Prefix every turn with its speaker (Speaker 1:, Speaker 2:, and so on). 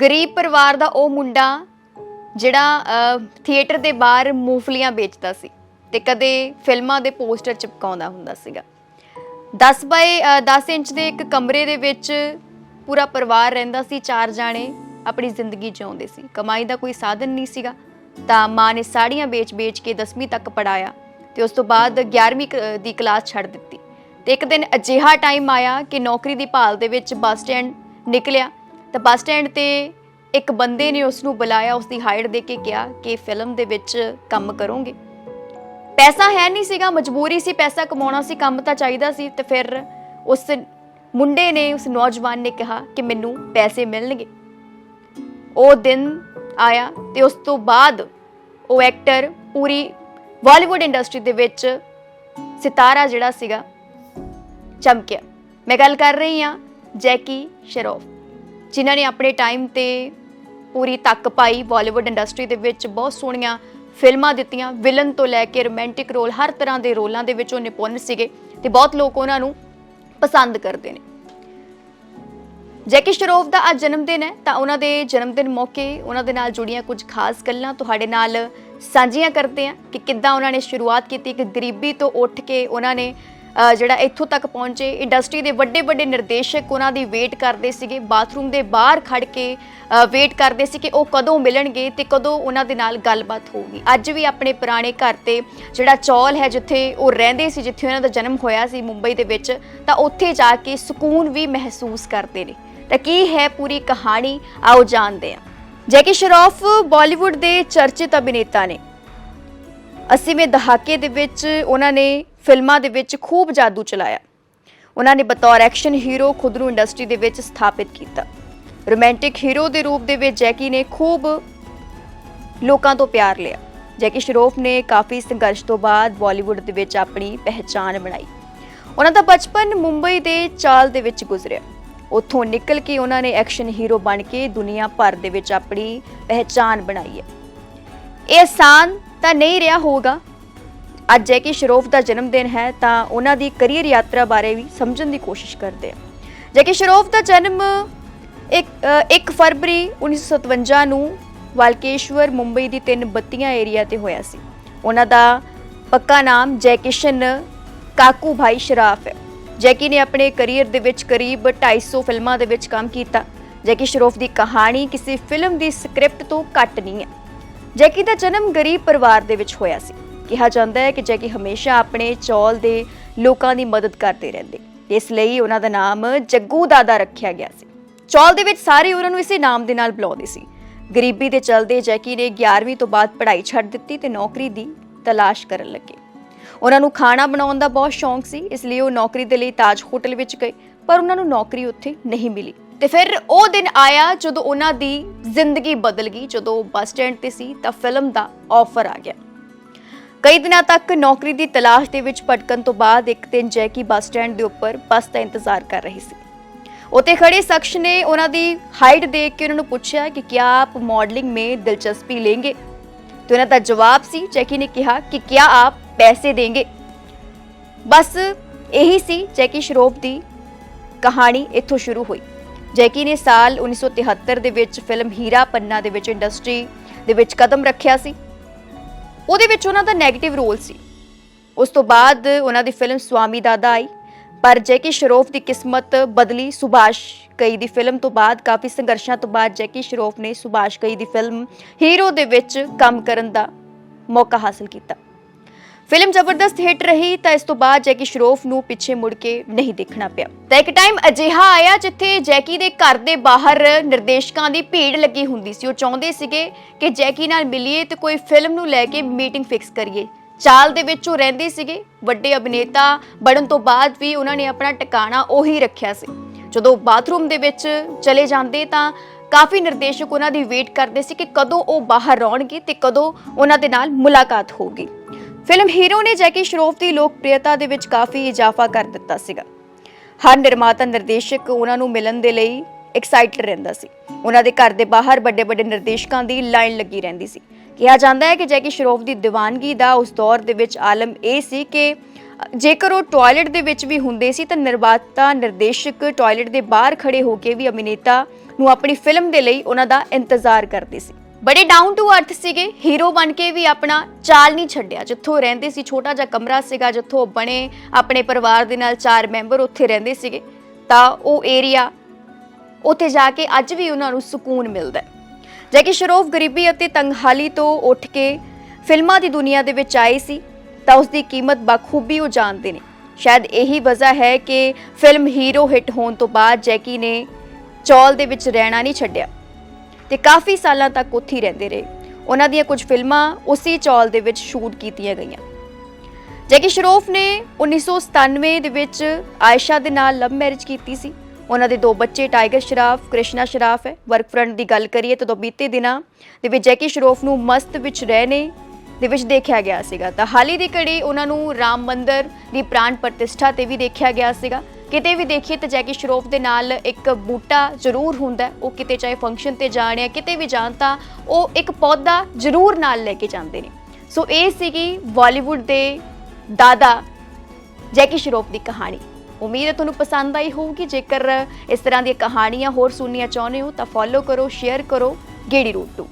Speaker 1: ਗਰੀਬ ਪਰਿਵਾਰ ਦਾ ਉਹ ਮੁੰਡਾ ਜਿਹੜਾ ਥੀਏਟਰ ਦੇ ਬਾਹਰ ਮੂੰਗਫਲੀਆਂ ਵੇਚਦਾ ਸੀ ਤੇ ਕਦੇ ਫਿਲਮਾਂ ਦੇ ਪੋਸਟਰ ਚਿਪਕਾਉਂਦਾ ਹੁੰਦਾ ਸੀਗਾ। 10 ਬਾਏ 10 ਇੰਚ ਦੇ ਇੱਕ ਕਮਰੇ ਦੇ ਵਿੱਚ ਪੂਰਾ ਪਰਿਵਾਰ ਰਹਿੰਦਾ ਸੀ, ਚਾਰ ਜਾਣੇ ਆਪਣੀ ਜ਼ਿੰਦਗੀ ਜਿਉਂਦੇ ਸੀ। ਕਮਾਈ ਦਾ ਕੋਈ ਸਾਧਨ ਨਹੀਂ ਸੀਗਾ। ਤਾਂ ਮਾਂ ਨੇ ਸਾੜੀਆਂ ਵੇਚ-ਵੇਚ ਕੇ 10ਵੀਂ ਤੱਕ ਪੜਾਇਆ ਤੇ ਉਸ ਤੋਂ ਬਾਅਦ 11ਵੀਂ ਕ- ਦੀ ਕਲਾਸ ਛੱਡ ਦਿੱਤੀ। ਤੇ ਇੱਕ ਦਿਨ ਅਜਿਹਾ ਟਾਈਮ ਆਇਆ ਕਿ ਨੌਕਰੀ ਦੀ ਭਾਲ ਦੇ ਵਿੱਚ ਬੱਸ ਸਟੈਂਡ ਨਿਕਲਿਆ ਤਾਂ ਬੱਸ ਸਟੈਂਡ ਤੇ ਇੱਕ ਬੰਦੇ ਨੇ ਉਸ ਨੂੰ ਬੁਲਾਇਆ ਉਸ ਦੀ ਹਾਈਟ ਦੇ ਕੇ ਕਿਹਾ ਕਿ ਫਿਲਮ ਦੇ ਵਿੱਚ ਕੰਮ ਕਰੋਗੇ। ਪੈਸਾ ਹੈ ਨਹੀਂ ਸੀਗਾ, ਮਜਬੂਰੀ ਸੀ, ਪੈਸਾ ਕਮਾਉਣਾ ਸੀ, ਕੰਮ ਤਾਂ ਚਾਹੀਦਾ ਸੀ, ਤੇ ਫਿਰ ਉਸ ਮੁੰਡੇ ਨੇ, ਉਸ ਨੌਜਵਾਨ ਨੇ ਕਿਹਾ ਕਿ ਮੈਨੂੰ ਪੈਸੇ ਮਿਲਣਗੇ। ਉਹ ਦਿਨ ਆਇਆ ਤੇ ਉਸ ਤੋਂ ਬਾਅਦ ਉਹ ਐਕਟਰ ਪੂਰੀ ਬਾਲੀਵੁੱਡ ਇੰਡਸਟਰੀ ਦੇ ਵਿੱਚ ਸਿਤਾਰਾ ਜਿਹੜਾ ਸੀਗਾ, ਚਮਕਿਆ। ਮੈਂ ਗੱਲ ਕਰ ਰਹੀ ਹਾਂ ਜੈਕੀ ਸ਼ਰੋਫ। ਜਿਨ੍ਹਾਂ ਨੇ ਆਪਣੇ ਟਾਈਮ ਤੇ ਪੂਰੀ ਤੱਕ ਪਾਈ ਬਾਲੀਵੁੱਡ ਇੰਡਸਟਰੀ ਦੇ ਵਿੱਚ, ਬਹੁਤ ਸੋਹਣੀਆਂ ਫਿਲਮਾਂ ਦਿੱਤੀਆਂ ਵਿਲਨ ਤੋਂ ਲੈ ਕੇ ਰੋਮਾਂਟਿਕ ਰੋਲ ਹਰ ਤਰ੍ਹਾਂ ਦੇ ਰੋਲਾਂ ਦੇ ਵਿੱਚ ਉਹ ਨਿਪੁੰਨ ਸੀਗੇ ਤੇ ਬਹੁਤ ਲੋਕ ਉਹਨਾਂ ਨੂੰ ਪਸੰਦ ਕਰਦੇ ਨੇ। ਜੈਕੀ ਸ਼ਰੋਫ ਦਾ ਅੱਜ ਜਨਮ ਦਿਨ ਹੈ, ਤਾਂ ਉਹਨਾਂ ਦੇ ਜਨਮ ਦਿਨ ਮੌਕੇ ਉਹਨਾਂ ਦੇ ਨਾਲ ਜੁੜੀਆਂ ਕੁਝ ਖਾਸ ਗੱਲਾਂ ਤੁਹਾਡੇ ਨਾਲ ਸਾਂਝੀਆਂ ਕਰਦੇ ਹਾਂ ਕਿ ਕਿੱਦਾਂ ਉਹਨਾਂ ਨੇ ਸ਼ੁਰੂਆਤ ਕੀਤੀ, ਇੱਕ ਗਰੀਬੀ ਤੋਂ ਉੱਠ ਕੇ ਉਹਨਾਂ ਨੇ ਜਿਹੜਾ ਇੱਥੋਂ ਤੱਕ ਪਹੁੰਚੇ ਇੰਡਸਟਰੀ ਦੇ ਵੱਡੇ ਵੱਡੇ ਨਿਰਦੇਸ਼ਕ ਉਹਨਾਂ ਦੀ ਵੇਟ ਕਰਦੇ ਸੀਗੇ। ਬਾਥਰੂਮ ਦੇ ਬਾਹਰ ਖੜ ਕੇ ਵੇਟ ਕਰਦੇ ਸੀ ਕਿ ਉਹ ਕਦੋਂ ਮਿਲਣਗੇ ਤੇ ਕਦੋਂ ਉਹਨਾਂ ਦੇ ਨਾਲ ਗੱਲਬਾਤ ਹੋਊਗੀ। ਅੱਜ ਵੀ ਆਪਣੇ ਪੁਰਾਣੇ ਘਰ ਤੇ ਜਿਹੜਾ ਚੌਲ ਹੈ ਜਿੱਥੇ ਉਹ ਰਹਿੰਦੇ ਸੀ, ਜਿੱਥੇ ਉਹਨਾਂ ਦਾ ਜਨਮ ਹੋਇਆ ਸੀ ਮੁੰਬਈ ਦੇ ਵਿੱਚ, ਤਾਂ ਉੱਥੇ ਜਾ ਕੇ ਸਕੂਨ ਵੀ ਮਹਿਸੂਸ ਕਰਦੇ ਨੇ। ਤਾਂ ਕੀ ਹੈ ਪੂਰੀ ਕਹਾਣੀ? ਆਓ ਜਾਣਦੇ ਹਾਂ। ਜੈਕੀ ਸ਼ਰੋਫ ਬਾਲੀਵੁੱਡ ਦੇ ਚਰਚਿਤ ਅਭਿਨੇਤਾ ਨੇ। 80ਵੇਂ ਦਹਾਕੇ ਦੇ ਵਿੱਚ ਉਹਨਾਂ ਨੇ ਫਿਲਮਾਂ ਦੇ ਵਿੱਚ ਖੂਬ ਜਾਦੂ ਚਲਾਇਆ। ਉਹਨਾਂ ਨੇ ਬਤੌਰ ਐਕਸ਼ਨ ਹੀਰੋ ਖੁਦ ਨੂੰ ਇੰਡਸਟਰੀ ਦੇ ਵਿੱਚ ਸਥਾਪਿਤ ਕੀਤਾ। ਰੋਮਾਂਟਿਕ ਹੀਰੋ ਦੇ ਰੂਪ ਦੇ ਵਿੱਚ ਜੈਕੀ ਨੇ ਖੂਬ ਲੋਕਾਂ ਤੋਂ ਪਿਆਰ ਲਿਆ। ਜੈਕੀ ਸ਼ਰੋਫ ਨੇ ਕਾਫੀ ਸੰਘਰਸ਼ ਤੋਂ ਬਾਅਦ ਬਾਲੀਵੁੱਡ ਦੇ ਵਿੱਚ ਆਪਣੀ ਪਹਿਚਾਣ ਬਣਾਈ। ਉਹਨਾਂ ਦਾ ਬਚਪਨ ਮੁੰਬਈ ਦੇ ਚਾਲ ਦੇ ਵਿੱਚ ਗੁਜ਼ਰਿਆ। ਉੱਥੋਂ ਨਿਕਲ ਕੇ ਉਹਨਾਂ ਨੇ ਐਕਸ਼ਨ ਹੀਰੋ ਬਣ ਕੇ ਦੁਨੀਆ ਭਰ ਦੇ ਵਿੱਚ ਆਪਣੀ ਪਹਿਚਾਣ ਬਣਾਈ ਹੈ। ਇਹ ਆਸਾਨ ਤਾਂ ਨਹੀਂ ਰਿਹਾ ਹੋਗਾ ਅੱਜ ਜੈਕੀ ਸ਼ਰੋਫ ਦਾ ਜਨਮ ਦਿਨ ਹੈ ਤਾਂ ਉਹਨਾਂ ਦੀ ਕੈਰੀਅਰ ਯਾਤਰਾ ਬਾਰੇ ਵੀ ਸਮਝਣ ਦੀ ਕੋਸ਼ਿਸ਼ ਕਰਦੇ ਹਾਂ। ਜੈਕੀ ਸ਼ਰੋਫ ਦਾ ਜਨਮ ਇੱਕ ਅ, 1 ਫਰਵਰੀ 1957 ਨੂੰ ਵਾਲਕੇਸ਼ਵਰ ਮੁੰਬਈ ਦੀ ਤਿੰਨ ਬੱਤੀਆਂ ਏਰੀਆ ਤੇ ਹੋਇਆ ਸੀ। ਉਹਨਾਂ ਦਾ ਪੱਕਾ ਨਾਮ ਜੈਕਿਸ਼ਨ ਕਾਕੂ ਭਾਈ ਸ਼ਰਾਫ ਹੈ। ਜੈਕੀ ਨੇ ਆਪਣੇ ਕੈਰੀਅਰ ਦੇ ਵਿੱਚ ਕਰੀਬ 250 ਫਿਲਮਾਂ ਦੇ ਵਿੱਚ ਕੰਮ ਕੀਤਾ। ਜੈਕੀ ਸ਼ਰੋਫ ਦੀ ਕਹਾਣੀ ਕਿਸੇ ਫਿਲਮ ਦੀ ਸਕ੍ਰਿਪਟ ਤੋਂ ਘੱਟ ਨਹੀਂ ਹੈ। ਜੈਕੀ ਦਾ ਜਨਮ ਗਰੀਬ ਪਰਿਵਾਰ ਦੇ ਵਿੱਚ ਹੋਇਆ ਸੀ। ਕਿਹਾ ਜਾਂਦਾ ਹੈ ਕਿ ਜੈਕੀ ਹਮੇਸ਼ਾ ਆਪਣੇ ਚੌਲ ਦੇ ਲੋਕਾਂ ਦੀ ਮਦਦ ਕਰਦੇ ਰਹਿੰਦੇ। ਇਸ ਲਈ ਉਹਨਾਂ ਦਾ ਨਾਮ ਜੱਗੂ ਦਾਦਾ ਰੱਖਿਆ ਗਿਆ ਸੀ। ਚੌਲ ਦੇ ਵਿੱਚ ਸਾਰੇ ਉਹਨਾਂ ਨੂੰ ਇਸੇ ਨਾਮ ਦੇ ਨਾਲ ਬੁਲਾਉਂਦੇ ਸੀ। ਗਰੀਬੀ ਦੇ ਚਲਦੇ ਜੈਕੀ ਨੇ 11ਵੀਂ ਤੋਂ ਬਾਅਦ ਪੜ੍ਹਾਈ ਛੱਡ ਦਿੱਤੀ ਤੇ ਨੌਕਰੀ ਦੀ ਤਲਾਸ਼ ਕਰਨ ਲੱਗੇ। ਉਹਨਾਂ ਨੂੰ ਖਾਣਾ ਬਣਾਉਣ ਦਾ ਬਹੁਤ ਸ਼ੌਂਕ ਸੀ, ਇਸ ਲਈ ਉਹ ਨੌਕਰੀ ਦੇ ਲਈ ਤਾਜ ਹੋਟਲ ਵਿੱਚ ਗਏ, ਪਰ ਉਹਨਾਂ ਨੂੰ ਨੌਕਰੀ ਉੱਥੇ ਨਹੀਂ ਮਿਲੀ। ਤੇ ਫਿਰ ਉਹ ਦਿਨ ਆਇਆ ਜਦੋਂ ਉਹਨਾਂ ਦੀ ਜ਼ਿੰਦਗੀ ਬਦਲ ਗਈ, ਜਦੋਂ ਉਹ ਬੱਸ ਸਟੈਂਡ ਤੇ ਸੀ ਤਾਂ ਫਿਲਮ ਦਾ ਆਫਰ ਆ ਗਿਆ। ਕਈ ਦਿਨਾਂ ਤੱਕ ਨੌਕਰੀ ਦੀ ਤਲਾਸ਼ ਦੇ ਵਿੱਚ ਭਟਕਣ ਤੋਂ ਬਾਅਦ ਇੱਕ ਦਿਨ ਜੈਕੀ ਬੱਸ ਸਟੈਂਡ ਦੇ ਉੱਪਰ ਬੱਸ ਦਾ ਇੰਤਜ਼ਾਰ ਕਰ ਰਹੀ ਸੀ। ਉੱਥੇ ਖੜੇ ਸ਼ਖਸ ਨੇ ਉਹਨਾਂ ਦੀ ਹਾਈਟ ਦੇਖ ਕੇ ਉਹਨਾਂ ਨੂੰ ਪੁੱਛਿਆ ਕਿ ਕੀ ਆਪ ਮਾਡਲਿੰਗ ਮੇ ਦਿਲਚਸਪੀ ਲੈਂਗੇ? ਤੇ ਉਹਨਾਂ ਦਾ ਜਵਾਬ ਸੀ, ਜੈਕੀ ਨੇ ਕਿਹਾ ਕਿ ਕੀ ਆਪ ਪੈਸੇ ਦੇਂਗੇ? ਬਸ ਇਹੀ ਸੀ, ਜੈਕੀ ਸ਼ਰੋਪ ਦੀ ਕਹਾਣੀ ਇੱਥੋਂ ਸ਼ੁਰੂ ਹੋਈ। ਜੈਕੀ ਨੇ ਸਾਲ 1973 ਦੇ ਵਿੱਚ ਫਿਲਮ ਹੀਰਾ ਪੰਨਾ ਦੇ ਵਿੱਚ ਇੰਡਸਟਰੀ ਦੇ ਵਿੱਚ ਕਦਮ ਰੱਖਿਆ ਸੀ। ਉਹਦੇ ਵਿੱਚ ਉਹਨਾਂ ਦਾ 네ਗੇਟਿਵ ਰੋਲ ਸੀ। ਉਸ ਤੋਂ ਬਾਅਦ ਉਹਨਾਂ ਦੀ ਫਿਲਮ ਸਵਾਮੀ ਦਾਦਾ ਆਈ। ਪਰ ਜੈਕੀ ਸ਼ਰੋਫ ਦੀ ਕਿਸਮਤ ਬਦਲੀ ਸੁਭਾਸ਼ ਕਈ ਦੀ ਫਿਲਮ ਤੋਂ ਬਾਅਦ, ਕਾਫੀ ਸੰਘਰਸ਼ਾਂ ਤੋਂ ਬਾਅਦ ਜੈਕੀ ਸ਼ਰੋਫ ਨੇ ਸੁਭਾਸ਼ ਕਈ ਦੀ ਫਿਲਮ ਹੀਰੋ ਦੇ ਵਿੱਚ ਕੰਮ ਕਰਨ ਦਾ ਮੌਕਾ ਹਾਸਲ ਕੀਤਾ। ਫਿਲਮ ਜ਼ਬਰਦਸਤ ਹਿੱਟ ਰਹੀ ਤਾਂ ਇਸ ਤੋਂ ਬਾਅਦ ਜੈਕੀ ਸ਼ਰੋਫ ਨੂੰ ਪਿੱਛੇ ਮੁੜ ਕੇ ਨਹੀਂ ਦੇਖਣਾ ਪਿਆ। ਤਾਂ ਇੱਕ ਟਾਈਮ ਅਜਿਹਾ ਆਇਆ ਜਿੱਥੇ ਜੈਕੀ ਦੇ ਘਰ ਦੇ ਬਾਹਰ ਨਿਰਦੇਸ਼ਕਾਂ ਦੀ ਭੀੜ ਲੱਗੀ ਹੁੰਦੀ ਸੀ। ਉਹ ਚਾਹੁੰਦੇ ਸੀਗੇ ਕਿ ਜੈਕੀ ਨਾਲ ਮਿਲੀਏ ਤੇ ਕੋਈ ਫਿਲਮ ਨੂੰ ਲੈ ਕੇ ਮੀਟਿੰਗ ਫਿਕਸ ਕਰੀਏ। ਚਾਲ ਦੇ ਵਿੱਚ ਉਹ ਰਹਿੰਦੇ ਸੀਗੇ। ਵੱਡੇ ਅਭਿਨੇਤਾ ਬਣਨ ਤੋਂ ਬਾਅਦ ਵੀ ਉਹਨਾਂ ਨੇ ਆਪਣਾ ਟਿਕਾਣਾ ਉਹੀ ਰੱਖਿਆ ਸੀ। ਜਦੋਂ ਬਾਥਰੂਮ ਦੇ ਵਿੱਚ ਚਲੇ ਜਾਂਦੇ ਤਾਂ ਕਾਫੀ ਨਿਰਦੇਸ਼ਕ ਉਹਨਾਂ ਦੀ ਵੇਟ ਕਰਦੇ ਸੀ ਕਿ ਕਦੋਂ ਉਹ ਬਾਹਰ ਆਉਣਗੇ ਤੇ ਕਦੋਂ ਉਹਨਾਂ ਦੇ ਨਾਲ ਮੁਲਾਕਾਤ ਹੋਊਗੀ। ਫਿਲਮ ਹੀਰੋ ਨੇ ਜੈਕੀ ਸ਼ਰੋਫ ਦੀ ਲੋਕਪ੍ਰਿਯਤਾ ਦੇ ਵਿੱਚ ਕਾਫੀ ਇਜ਼ਾਫਾ ਕਰ ਦਿੱਤਾ ਸੀਗਾ। ਹਰ ਨਿਰਮਾਤਾ, ਨਿਰਦੇਸ਼ਕ ਉਹਨਾਂ ਨੂੰ ਮਿਲਣ ਦੇ ਲਈ ਐਕਸਾਈਟਡ ਰਹਿੰਦਾ ਸੀ। ਉਹਨਾਂ ਦੇ ਘਰ ਦੇ ਬਾਹਰ ਵੱਡੇ ਵੱਡੇ ਨਿਰਦੇਸ਼ਕਾਂ ਦੀ ਲਾਈਨ ਲੱਗੀ ਰਹਿੰਦੀ ਸੀ। ਕਿਹਾ ਜਾਂਦਾ ਹੈ ਕਿ ਜੈਕੀ ਸ਼ਰੋਫ ਦੀ ਦੀਵਾਨਗੀ ਦਾ ਉਸ ਦੌਰ ਦੇ ਵਿੱਚ ਆਲਮ ਇਹ ਸੀ ਕਿ ਜੇਕਰ ਉਹ ਟਾਇਲਟ ਦੇ ਵਿੱਚ ਵੀ ਹੁੰਦੇ ਸੀ ਤਾਂ ਨਿਰਮਾਤਾ, ਨਿਰਦੇਸ਼ਕ ਟਾਇਲਟ ਦੇ ਬਾਹਰ ਖੜੇ ਹੋ ਕੇ ਵੀ ਅਭਿਨੇਤਾ ਨੂੰ ਆਪਣੀ ਫਿਲਮ ਦੇ ਲਈ ਉਹਨਾਂ ਦਾ ਇੰਤਜ਼ਾਰ ਕਰਦੇ ਸੀ। ਬੜੇ ਡਾਊਨ ਟੂ ਅਰਥ ਸੀਗੇ ਹੀਰੋ ਬਣ ਕੇ ਵੀ ਆਪਣਾ ਚਾਲ ਨਹੀਂ ਛੱਡਿਆ। ਜਿੱਥੋਂ ਰਹਿੰਦੇ ਸੀ, ਛੋਟਾ ਜਿਹਾ ਕਮਰਾ ਸੀਗਾ, ਜਿੱਥੋਂ ਬਣੇ, ਆਪਣੇ ਪਰਿਵਾਰ ਦੇ ਨਾਲ ਚਾਰ ਮੈਂਬਰ ਉੱਥੇ ਰਹਿੰਦੇ ਸੀਗੇ। ਤਾਂ ਉਹ ਏਰੀਆ ਉੱਥੇ ਜਾ ਕੇ ਅੱਜ ਵੀ ਉਹਨਾਂ ਨੂੰ ਸਕੂਨ ਮਿਲਦਾ ਹੈ। ਜੈਕੀ ਸ਼ਰੋਫ ਗਰੀਬੀ ਅਤੇ ਤੰਗਹਾਲੀ ਤੋਂ ਉੱਠ ਕੇ ਫਿਲਮਾਂ ਦੀ ਦੁਨੀਆ ਦੇ ਵਿੱਚ ਆਏ ਸੀ, ਤਾਂ ਉਸ ਦੀ ਕੀਮਤ ਬਖੂਬੀ ਉਹ ਜਾਣਦੇ ਨੇ। ਸ਼ਾਇਦ ਇਹੀ ਵਜ੍ਹਾ ਹੈ ਕਿ ਫਿਲਮ ਹੀਰੋ ਹਿੱਟ ਹੋਣ ਤੋਂ ਬਾਅਦ ਜੈਕੀ ਨੇ ਚੌਲ ਦੇ ਵਿੱਚ ਰਹਿਣਾ ਨਹੀਂ ਛੱਡਿਆ। ਤੇ ਕਾਫੀ ਸਾਲਾਂ ਤੱਕ ਉੱਥੇ ਹੀ ਰਹਿੰਦੇ ਰਹੇ। ਉਹਨਾਂ ਦੀਆਂ ਕੁਝ ਫਿਲਮਾਂ ਉਸੇ ਚੌਲ ਦੇ ਵਿੱਚ ਸ਼ੂਟ ਕੀਤੀਆਂ ਗਈਆਂ। ਜੈਕੀ ਸ਼ਰੋਫ ਨੇ 1997 ਦੇ ਵਿੱਚ ਆਇਸ਼ਾ ਦੇ ਨਾਲ ਲਵ ਮੈਰਿਜ ਕੀਤੀ ਸੀ। ਉਹਨਾਂ ਦੇ ਦੋ ਬੱਚੇ, ਟਾਈਗਰ ਸ਼ਰਾਫ, ਕ੍ਰਿਸ਼ਨਾ ਸ਼ਰਾਫ ਹੈ। ਵਰਕ ਫਰੰਟ ਦੀ ਗੱਲ ਕਰੀਏ ਤਾਂ ਬੀਤੇ ਦਿਨਾਂ ਦੇ ਵਿੱਚ ਜੈਕੀ ਸ਼ਰੋਫ ਨੂੰ ਮਸਤ ਵਿੱਚ ਰਹਿਣੇ ਦੇ ਵਿੱਚ ਦੇਖਿਆ ਗਿਆ ਸੀਗਾ। ਤਾਂ ਹਾਲੀ ਦੀ ਘੜੀ ਉਹਨਾਂ ਨੂੰ ਰਾਮ ਮੰਦਰ ਦੀ ਪ੍ਰਾਣ ਪ੍ਰਤਿਸ਼ਠਾ ਤੇ ਵੀ ਦੇਖਿਆ ਗਿਆ ਸੀਗਾ। ਕਿਤੇ ਵੀ ਦੇਖੀਏ ਤਾਂ ਜੈਕੀ ਸ਼ਰੋਫ ਦੇ ਨਾਲ ਇੱਕ ਬੂਟਾ ਜ਼ਰੂਰ ਹੁੰਦਾ ਉਹ ਕਿਤੇ ਚਾਹੇ ਫੰਕਸ਼ਨ ਤੇ ਜਾਣ ਜਾਂ ਕਿਤੇ ਵੀ ਜਾਣ ਤਾਂ ਉਹ ਇੱਕ ਪੌਦਾ ਜ਼ਰੂਰ ਨਾਲ ਲੈ ਕੇ ਜਾਂਦੇ ਨੇ। ਸੋ ਇਹ ਸੀਗੀ ਬਾਲੀਵੁੱਡ ਦੇ ਦਾਦਾ ਜੈਕੀ ਸ਼ਰੋਫ ਦੀ ਕਹਾਣੀ। ਉਮੀਦ ਹੈ ਤੁਹਾਨੂੰ ਪਸੰਦ ਆਈ ਹੋਊਗੀ। ਜੇਕਰ ਇਸ ਤਰ੍ਹਾਂ ਦੀਆਂ ਕਹਾਣੀਆਂ ਹੋਰ ਸੁਣਨੀਆਂ ਚਾਹੁੰਦੇ ਹੋ ਤਾਂ ਫੋਲੋ ਕਰੋ ਸ਼ੇਅਰ ਕਰੋ, ਗੇੜੀ ਰੂਟ 2